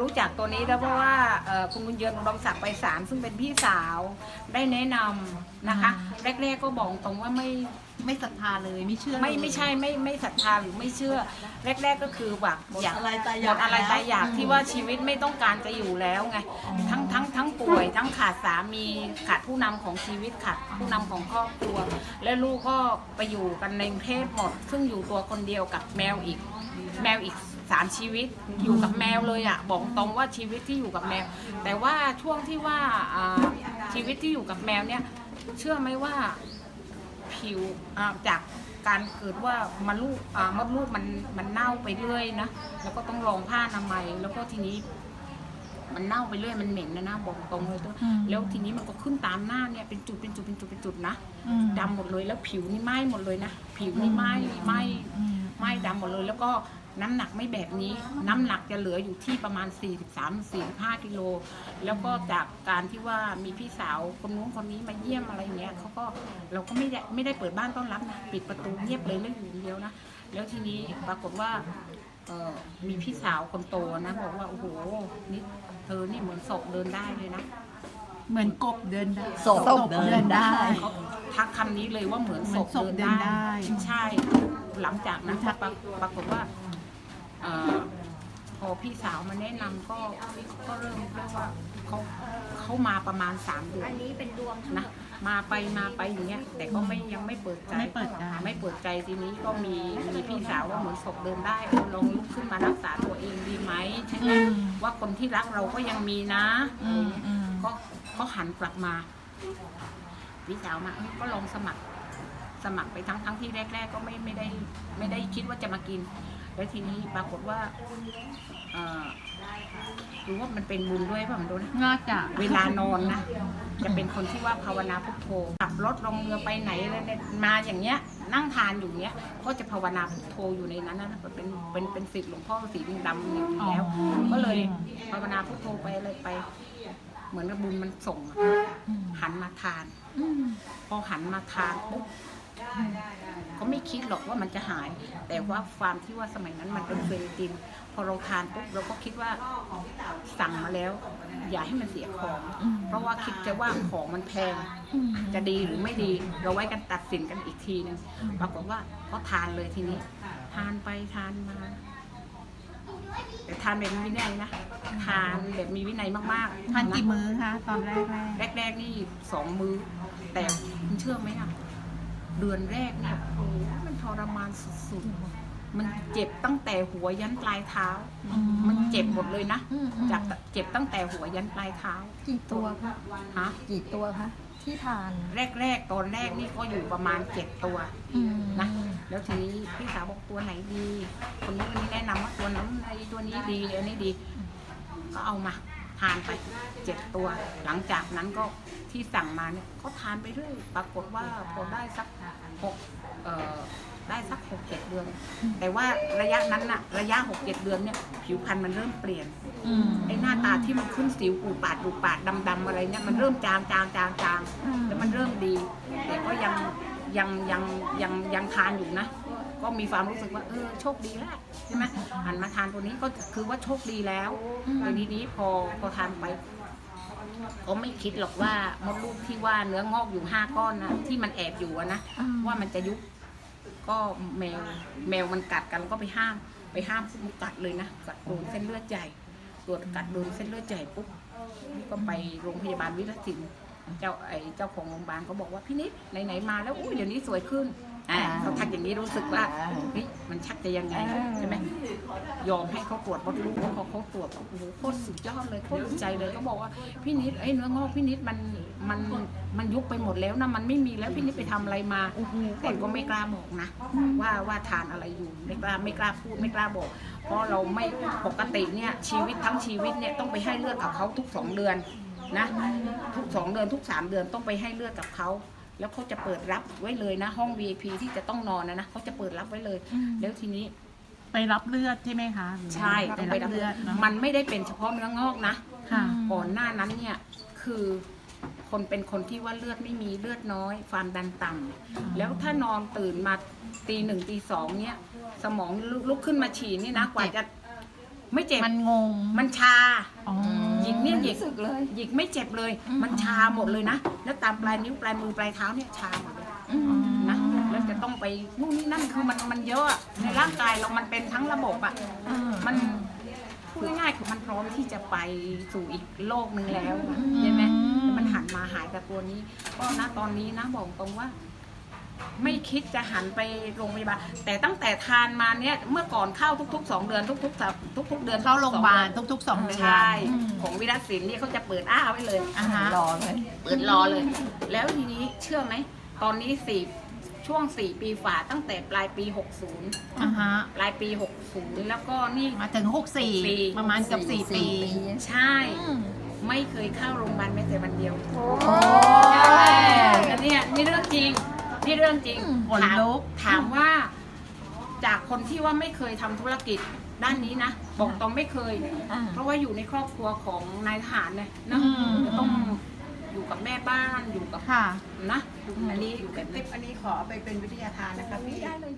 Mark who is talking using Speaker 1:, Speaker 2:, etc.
Speaker 1: รู้จักตัวนี้แล้วเพราะว่าเอ่อคุณบุญเยือนอุดมศักดิ์ไปสารซึ่งเป็นพี่สาวได้แนะนำนะคะ แรกๆก็บอกตรงว่าไม่
Speaker 2: ไม่ศรัทธาเลยไม่เชื่อ
Speaker 1: ไม่
Speaker 2: เลย
Speaker 1: ไม่ใช่ไม่ไม่ศรัทธาหรือไม่เชื่อ แรก ๆก็คือแบบ
Speaker 3: หมด
Speaker 1: อยาก
Speaker 3: อะไรตายอ
Speaker 1: หม
Speaker 3: ยาก
Speaker 1: ดอะไร
Speaker 3: แล้ว
Speaker 1: ตายอยากที่ว่าชีวิตไม่ต้องการจะอยู่แล้วไงทั้งทั้งทั้งป่วย ทั้งขาดสามีขาดผู้นำของชีวิตขาดผู้นำของครอบครัว และลูกก็ไปอยู่กันในกรุงเทพหมด ซึ่งอยู่ตัวคนเดียวกับแมวอีก แมวอีก สามชีวิตอยู่กับแมวเลยอะ่ะบอกตรงว่าชีวิตที่อยู่กับแมว แต่ว่าช่วงที่ว่าอ่าชีวิตที่อยู่กับแมวเนี่ย เชื่อไหมว่าผิวอ่าจากการเกิดว่ามันลูกอ่ามดลูกมันมันเน่าไปเรื่อยนะแล้วก็ต้องรองผ้าอนามัยแล้วก็ทีนี้ มันเน่าไปเรื่อยมันเหม็นนะนะบอกตรงเลยตัวแล้วทีนี้มันก็ขึ้นตามหน้าเนี่ยเป็นจุดเป็นจุดเป็นจุดเป็นจุดนะ
Speaker 2: อืม
Speaker 1: ดำหมดเลยแล้วผิวนี่ไหม้หมดเลยนะผิวนี่ไหม้ไหม้
Speaker 2: อืม
Speaker 1: ไหม้ดำหมดเลยแล้วก็ น้ำหนักไม่แบบนี้ น้ำหนักจะเหลืออยู่ที่ประมาณ 43 45กิโล แล้วก็จากการที่ว่ามีพี่สาวคนนู้นคนนี้มาเยี่ยมอะไรเงี้ยเขาก็เราก็ไม่ได้ไม่ได้เปิดบ้านต้อนรับนะปิดประตูเงียบเลยแล้วอยู่คนเดียวนะแล้วทีนี้ปรากฏว่าเออมีพี่สาวคนโตนะบอกว่าโอ้โหนี่เธอนี่เหมือนศพเดินได้เลยนะ
Speaker 2: เหมือนกบเดินได้
Speaker 3: ศพเดินได้
Speaker 1: เขาทักคำนี้เลยว่าเหมือนศพ
Speaker 2: เหมือนศพ
Speaker 1: เดิน
Speaker 2: เดินได้
Speaker 1: ได้ ใช่ หลังจากนั้น
Speaker 2: ทัก
Speaker 1: ปรากปรากฏว่า เอ่อพอพี่สาวมาแนะนำก็ก็เริ่มเรียกว่าเขาเขามาประมาณสามเดือน
Speaker 4: อันนี้เป็นดวงทั้งหม
Speaker 1: นะ
Speaker 4: ด
Speaker 1: มาไปมาไปอย่างเงี้ยแต่ก็ไม่ยังไม่เปิดใจ
Speaker 2: ไม่เปิดใจ
Speaker 1: ไม่เปิดใจทีนี้ก็มีมีพี่สาวว่าเหมือนศพเดินได้เออลองลุกขึ้นมารักษาตัวเองดีไหมใช่ไหม
Speaker 2: อืม
Speaker 1: ว่าคนที่รักเราก็ยังมีนะ
Speaker 2: อืมอืม
Speaker 1: ก็ก็หันกลับมาพี่สาวมาเอ้ยก็ลองสมัคร สมัครไปทั้งทั้งที่แรก ๆ ก็ไม่ไม่ได้ ไม่ได้คิดว่าจะมากิน แล้วทีนี้ปรากฏว่าเอ่อรู้ว่ามันเป็นบุญด้วยป่ะมันดูนะ
Speaker 2: น่าจะ
Speaker 1: เวลานอนนะ จะเป็นคนที่ว่าภาวนาพุทโธขับรถลงเรือไปไหนเลยเนี่ยมาอย่างเงี้ย นั่งทานอยู่เงี้ยก็จะภาวนาพุทโธอยู่ในนั้นนะเป็นเป็นเป็นสิทธิ์หลวงพ่อสีดำๆเนี่ยอยู่แล้ว ก็เลยภาวนาพุทโธไปอะไรไป เหมือนกับบุญมันส่งอะ
Speaker 2: อืม
Speaker 1: หันมาทาน
Speaker 2: อืม
Speaker 1: พอหันมาทานปุ๊บ ก็ไม่คิดหรอกว่ามันจะหาย แต่ว่าความที่ว่าสมัยนั้นมันเป็นเฟรนติน พอเราทานปุ๊บเราก็คิดว่าสั่งมาแล้ว อย่าให้มันเสียของ
Speaker 2: อืม
Speaker 1: เพราะว่าคิดจะว่าของมันแพง
Speaker 2: อืม
Speaker 1: จะดีหรือไม่ดีเราไว้กันตัดสินกันอีกทีนึงปรากฏว่าก็ทานเลยทีนี้ ทานไปทานมา แต่ทานแบบมีวินัยนะทานแบบมีวินัยมากๆ
Speaker 2: ทานกี่ะมื้อคะตอนแรกแรก
Speaker 1: แรกๆนี่สองมือแต่คุณเชื่อไหมอะ เดือนแรกเนี่ยโอ้โหมันทรมานสุดๆ มันเจ็บตั้งแต่หัวยันปลายเท้า มันเจ็บหมดเลยนะ
Speaker 4: อืมอืม
Speaker 1: จากเจ็บตั้งแต่หัวยันปลายเท้า
Speaker 4: กี่ตัวคะ
Speaker 1: ฮะ
Speaker 4: กี่ตัวคะ ที่ทาน
Speaker 1: แรกๆ ตอนแรกนี่ก็อยู่ประมาณเจ็ดตัว
Speaker 4: อืม
Speaker 1: นะ แล้วทีนี้พี่สาวบอกตัวไหนดี คนนี้คนนี้แนะนำว่าตัวนั้นไอ้ตัวนี้ดีอันนี้ดี ก็เอามา ทานไปเจ็ดตัว หลังจากนั้นก็ที่สั่งมาเนี่ยก็ทานไปเรื่อยปรากฏว่าพอได้สักหกเอ่อได้สักหกเจ็ดเดือน แต่ว่าระยะนั้นน่ะระยะหกเจ็ดเดือนเนี่ยผิวพรรณมันเริ่มเปลี่ยน
Speaker 2: อ
Speaker 1: ไอ้หน้าตาที่มันขึ้นสิวปูปาดปูปาดดำๆอะไรเนี่ยมันเริ่มจางจางจางจางแล้วมันเริ่มดี แต่ก็ยังยังยังยังยังทานอยู่นะ ก็มีความรู้สึกว่าเออโชคดีแล้วใช่ไหมหันมาทานตัวนี้ก็คือว่าโชคดีแล้วแต่ทีนี้พอพอทานไปก็ไม่คิดหรอกว่ามดลูกที่ว่าเนื้องอกอยู่ห้าก้อนนะที่มันแอบอยู่อะนะว่ามันจะยุบก็แมวแมวมันกัดกันก็ไปห้าม ไปห้ามปุ๊บมันกัดเลยนะกัดโดนเส้นเลือดใหญ่ตรวจกัดโดนเส้นเลือดใหญ่ปุ๊บก็ไปโรงพยาบาลวิรศิลป์เจ้าไอเจ้าของโรงพยาบาลก็บอกว่าพี่นิดไหนๆมาแล้วอุ้ยเดี๋ยวนี้สวยขึ้น อ่าเขาทักอย่างนี้รู้สึกว่าเฮ้ยมันชักจะยังไงใช่ไหมยอมให้เขาตรวจมดลูกเพราะเขาเขาตรวจโอ้โหโคตรสุดยอดเลยโคตรดีใจเลยเขาบอกว่าพี่นิดไอ้เนื้องอกพี่นิดมันมันมันยุบไปหมดแล้วนะมันไม่มีแล้วพี่นิดไปทำอะไรมาแต่ก็ไม่กล้าบอกนะ ว่าว่าทานอะไรอยู่ไม่กล้าไม่กล้าพูดไม่กล้าบอก เพราะเราไม่ปกติเนี่ยชีวิตทั้งชีวิตเนี่ยต้องไปให้เลือดกับเขาทุกสองเดือนนะทุกสองเดือนทุกสามเดือนต้องไปให้เลือดกับเขา แล้วเขาจะเปิดรับไว้เลยนะ ห้อง VIP ที่จะต้องนอนนะนะเขาจะเปิดรับไว้เลยแล้วทีนี้
Speaker 2: ไปรับเลือดใช่ไหมคะหรือ
Speaker 1: ใช่
Speaker 2: ไป
Speaker 1: ต้องไป
Speaker 2: รั
Speaker 1: รั
Speaker 2: บบเลื
Speaker 1: เลื
Speaker 2: อ
Speaker 1: อ
Speaker 2: ด
Speaker 1: ด
Speaker 2: เนาะ
Speaker 1: มันไม่ได้เป็นเฉพาะเนื้องอกนะ
Speaker 2: ค่ะ
Speaker 1: ก่อนหน้านั้นเนี่ยคือคนเป็นคนที่ว่าเลือดไม่มีเลือดน้อยความดันต่ำแล้วถ้านอนตื่นมาตีหนึ่งตีสองเนี่ย สมองลุกลุกขึ้นมาฉี่นี่นะกว่าจะไม่เจ็บ
Speaker 2: มันงง
Speaker 1: มันชา
Speaker 2: อ๋อ
Speaker 1: ห ยิกเนี่ยหยิก
Speaker 4: รู้สึกเลย
Speaker 1: หยิกไม่เจ็บเลย
Speaker 2: อืม
Speaker 1: มันชาหมดเลยนะ แล้วตามปลายนิ้วปลายมือปลายเท้าเนี่ยชาหมดเลย
Speaker 4: อืม
Speaker 1: นะแล้วจะต้องไปนู่นนี่นั่นคือมันมันเยอะอะในร่างกายเรามันเป็นทั้งระบบอะ
Speaker 2: อืม
Speaker 1: มันพูดง่ายๆคือมันพร้อมที่จะไปสู่อีกโลกหนึ่งแล้วอะ
Speaker 2: อืม
Speaker 1: ใช่ไหมแต่มันหันมาหายกับตัวนี้ ก็นะตอนนี้นะบอกตรงว่า ไม่คิดจะหันไปโรงพยาบาลแต่ตั้งแต่ทานมาเนี่ยเมื่อก่อนเข้าทุกๆสองเดือนทุกๆสัปทุก ๆ เดือน
Speaker 2: เข้าโรงพยาบาล
Speaker 1: สอ
Speaker 2: ทุกๆสองเดือน
Speaker 1: ใช่
Speaker 2: อืม
Speaker 1: ของวิรัตศิลป์นี่เขาจะเปิดอ้าไว้เลย
Speaker 2: อ่าฮะ
Speaker 4: รอเลย
Speaker 1: เปิดรอเลย แล้วทีนี้เชื่อไหมตอนนี้สี่ช่วงสี่ปีฝ่าตั้งแต่ปลายปี 60
Speaker 2: อ่าฮะ
Speaker 1: ปลายปี 60 แล้วก็นี่
Speaker 2: มาถึงหกสี่
Speaker 1: ปี
Speaker 2: ประมาณเกับสี่ปี
Speaker 1: ใช่
Speaker 2: อืม
Speaker 1: ไม่เคยเข้าโรงพยาบาลแม้แต่วันเดียว
Speaker 4: โอ้
Speaker 1: ใช่ นี่เรื่องจริง
Speaker 2: อืมขน
Speaker 1: ถาม
Speaker 2: ลุก
Speaker 1: ถามว่า จากคนที่ว่าไม่เคยทำธุรกิจด้านนี้นะบอกตรงไม่เคย
Speaker 4: อ่า
Speaker 1: เพราะว่าอยู่ในครอบครัวของนายทหารเนี่ยนะ
Speaker 2: อืม
Speaker 1: จะต้องอยู่กับแม่บ้านอยู่กับ
Speaker 2: ค่ะ
Speaker 1: นะอันนี้อยู่กับติ๊บอันนี้ขอไปเป็นวิทยาทานนะคะพี่ ได้เลย